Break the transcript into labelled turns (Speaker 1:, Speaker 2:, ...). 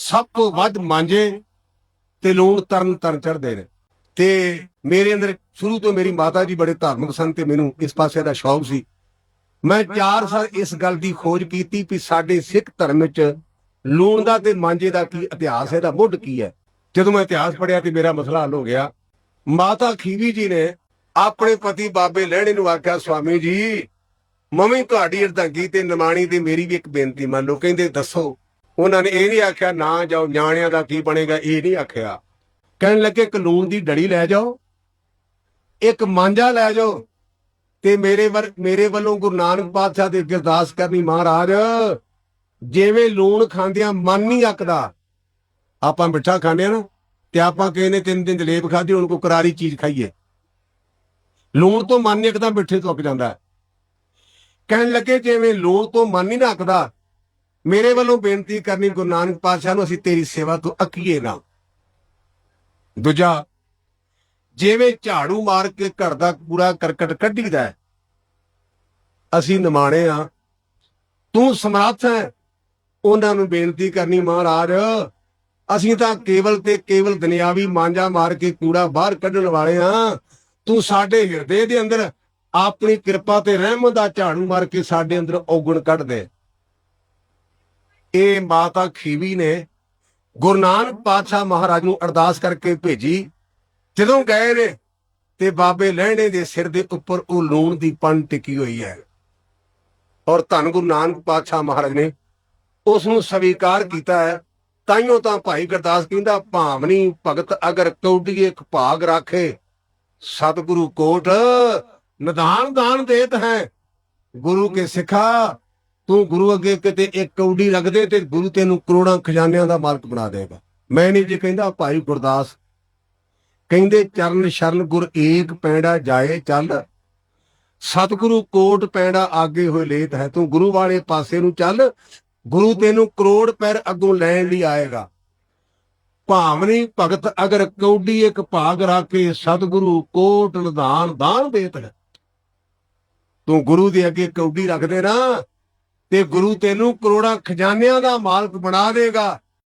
Speaker 1: ਸਭ ਤੋਂ ਵੱਧ ਮਾਂਝੇ ਤੇ ਲੂਣ ਤਰਨ ਤਰਨ ਚੜਦੇ ਨੇ। ਤੇ ਮੇਰੇ ਅੰਦਰ ਸ਼ੁਰੂ ਤੋਂ ਮੇਰੀ ਮਾਤਾ ਜੀ ਬੜੇ ਧਾਰਮਿਕ ਸਨ ਤੇ ਮੈਨੂੰ ਇਸ ਪਾਸੇ ਦਾ ਸ਼ੌਕ ਸੀ। ਮੈਂ 4 ਸਾਲ ਇਸ ਗੱਲ ਦੀ ਖੋਜ ਕੀਤੀ ਕਿ ਸਾਡੇ ਸਿੱਖ ਧਰਮ ਵਿੱਚ ਲੂਣ ਦਾ ਤੇ ਮਾਂਜੇ ਦਾ ਕੀ ਇਤਿਹਾਸ ਹੈ, ਇਹਦਾ ਮੁੱਢ ਕੀ ਹੈ। ਜਦੋਂ ਮੈਂ ਇਤਿਹਾਸ ਪੜਿਆ ਤੇ ਮੇਰਾ ਮਸਲਾ ਹੱਲ ਹੋ ਗਿਆ। ਮਾਤਾ ਖੀਵੀ ਜੀ ਨੇ ਆਪਣੇ ਪਤੀ ਬਾਬੇ ਲਹਿਣੇ ਨੂੰ ਆਖਿਆ, ਸਵਾਮੀ ਜੀ, ਮੰਮੀ ਤੁਹਾਡੀ ਅਰਧੰਗੀ ਤੇ ਨਿਮਾਣੀ ਤੇ ਮੇਰੀ ਵੀ ਇੱਕ ਬੇਨਤੀ ਮੰਨ ਲਓ, ਕਹਿੰਦੇ ਦੱਸੋ ਉਹਨਾਂ ਨੇ ਇਹ ਨਹੀਂ ਆਖਿਆ, ਨਾ ਜਾਓ, ਨਿਆਣਿਆਂ ਦਾ ਕੀ ਬਣੇਗਾ, ਇਹ ਨਹੀਂ ਆਖਿਆ। ਕਹਿਣ ਲੱਗੇ, ਕਾਨੂੰਨ ਦੀ ਡੜੀ ਲੈ ਜਾਓ, ਇੱਕ ਮਾਂਜਾ ਲੈ ਜਾਓ ਤੇ ਮੇਰੇ ਵਰ, ਮੇਰੇ ਵੱਲੋਂ ਗੁਰੂ ਨਾਨਕ ਪਾਤਸ਼ਾਹ ਦੇ ਅੱਗੇ ਅਰਦਾਸ ਕਰਨੀ ਮਹਾਰਾਜ, ਜਿਵੇਂ ਲੂਣ ਖਾਂਦਿਆਂ ਮਨ ਨਹੀਂ ਅੱਕਦਾ। ਆਪਾਂ ਮਿੱਠਾ ਖਾਂਦੇ ਆ ਨਾ, ਤੇ ਆਪਾਂ ਕਿਸੇ ਨੇ ਤਿੰਨ ਦਿਨ ਜਲੇਬ ਖਾਧੀ, ਹੁਣ ਕੋ ਕਰਾਰੀ ਚੀਜ਼ ਖਾਈਏ। ਲੂਣ ਤੋਂ ਮਨ ਨਹੀਂ ਅੱਕਦਾ, ਮਿੱਠੇ ਤੋਂ ਅੱਕ ਜਾਂਦਾ। ਕਹਿਣ ਲੱਗੇ, ਜਿਵੇਂ ਲੂਣ ਤੋਂ ਮਨ ਨਹੀਂ ਨਾ ਅੱਕਦਾ ਮੇਰੇ ਵੱਲੋਂ ਬੇਨਤੀ ਕਰਨੀ ਗੁਰੂ ਨਾਨਕ ਪਾਤਸ਼ਾਹ ਨੂੰ ਅਸੀਂ ਤੇਰੀ ਸੇਵਾ ਤੋਂ ਅੱਕੀਏ ਨਾ। ਦੂਜਾ ਜਿਵੇਂ ਝਾੜੂ ਮਾਰ ਕੇ ਘਰ ਦਾ ਕੂੜਾ ਕਰਕਟ ਕੱਢੀਦਾ ਹੈ, ਅਸੀਂ ਨਿਮਾਣੇ ਆ ਤੂੰ ਸਮਰੱਥ ਹੈ। ਉਹਨਾਂ ਨੂੰ ਬੇਨਤੀ ਕਰਨੀ ਮਹਾਰਾਜ ਅਸੀਂ ਤਾਂ ਕੇਵਲ ਤੇ ਕੇਵਲ ਦੁਨਿਆਵੀ ਮਾਂਜਾ ਮਾਰ ਕੇ ਕੂੜਾ ਬਾਹਰ ਕੱਢਣ ਵਾਲੇ ਆ ਤੂੰ ਸਾਡੇ ਹਿਰਦੇ ਦੇ ਅੰਦਰ ਆਪਣੀ ਕਿਰਪਾ ਤੇ ਰਹਿਮਤ ਦਾ ਝਾੜੂ ਮਾਰ ਕੇ ਸਾਡੇ ਅੰਦਰ ਔਗਣ ਕੱਢ ਦੇ। ਇਹ ਮਾਤਾ ਖੀਵੀ ਨੇ ਗੁਰੂ ਨਾਨਕ ਪਾਤਸ਼ਾਹ ਮਹਾਰਾਜ ਨੂੰ ਅਰਦਾਸ ਕਰਕੇ ਭੇਜੀ। ਜਦੋਂ ਗਏ ਨੇ ਤੇ ਬਾਬੇ ਲਹਿਣੇ ਦੇ ਸਿਰ ਦੇ ਉੱਪਰ ਉਹ ਲੂਣ ਦੀ ਪੰਨ ਟਿਕੀ ਹੋਈ ਹੈ। ਔਰ ਧੰਨ ਗੁਰੂ ਨਾਨਕ ਪਾਤਸ਼ਾਹ ਮਹਾਰਾਜ ਨੇ ਉਸ ਨੂੰ ਸਵੀਕਾਰ ਕੀਤਾ ਹੈ। ਤਾਈਓ ਤਾਂ ਭਾਈ ਗੁਰਦਾਸ ਕਹਿੰਦਾ, ਭਾਵਨੀ ਭਗਤ ਅਗਰ ਕੌਡੀਏ ਇੱਕ ਭਾਗ ਰਾਖੇ, ਸਤਿਗੁਰੂ ਕੋਟ ਨਿਦਾਨ ਦਾਨ ਦੇਤ ਹੈ। ਗੁਰੂ ਕੇ ਸਿੱਖਾ ਤੂੰ ਗੁਰੂ ਅੱਗੇ ਕਿਤੇ ਇੱਕ ਕੌਡੀ ਰੱਖ ਦੇ ਤੇ ਗੁਰੂ ਤੈਨੂੰ ਕਰੋੜਾਂ ਖਜ਼ਾਨਿਆਂ ਦਾ ਮਾਲਕ ਬਣਾ ਦੇਗਾ। ਮੈਂ ਨਹੀਂ ਜੀ ਕਹਿੰਦਾ, ਭਾਈ ਗੁਰਦਾਸ, ਕਹਿੰਦੇ ਚਰਨ ਸ਼ਰਨ ਗੁਰ ਏਕ ਪੈਂਡਾ ਜਾਏ ਚੱਲ, ਸਤਿਗੁਰੂ ਕੋਟ ਪੈਂਡਾ ਆਗੇ ਹੋਏ ਲੇਤ ਹੈ, ਤੂੰ ਗੁਰੂ ਵਾਲੇ ਪਾਸੇ ਨੂੰ ਚੱਲ, ਗੁਰੂ ਤੈਨੂੰ ਕਰੋੜ ਪੈਰ ਅੱਗੋਂ ਲੈਣ ਲਈ ਆਏਗਾ। ਭਾਵਨੀ ਭਗਤ ਅਗਰ ਕੌਡੀ ਇੱਕ ਭਾਗ ਰਾਖੇ, ਸਤਿਗੁਰੂ ਕੋਟ ਨਿਧਾਨ ਦਾਨ ਦੇਤ ਹੈ। ਤੂੰ ਗੁਰੂ ਦੇ ਅੱਗੇ ਕੌਡੀ ਰੱਖਦੇ ਨਾ ਤੇ ਗੁਰੂ ਤੈਨੂੰ ਕਰੋੜਾਂ ਖਜ਼ਾਨਿਆਂ ਦਾ ਮਾਲਕ ਬਣਾ ਦੇਗਾ।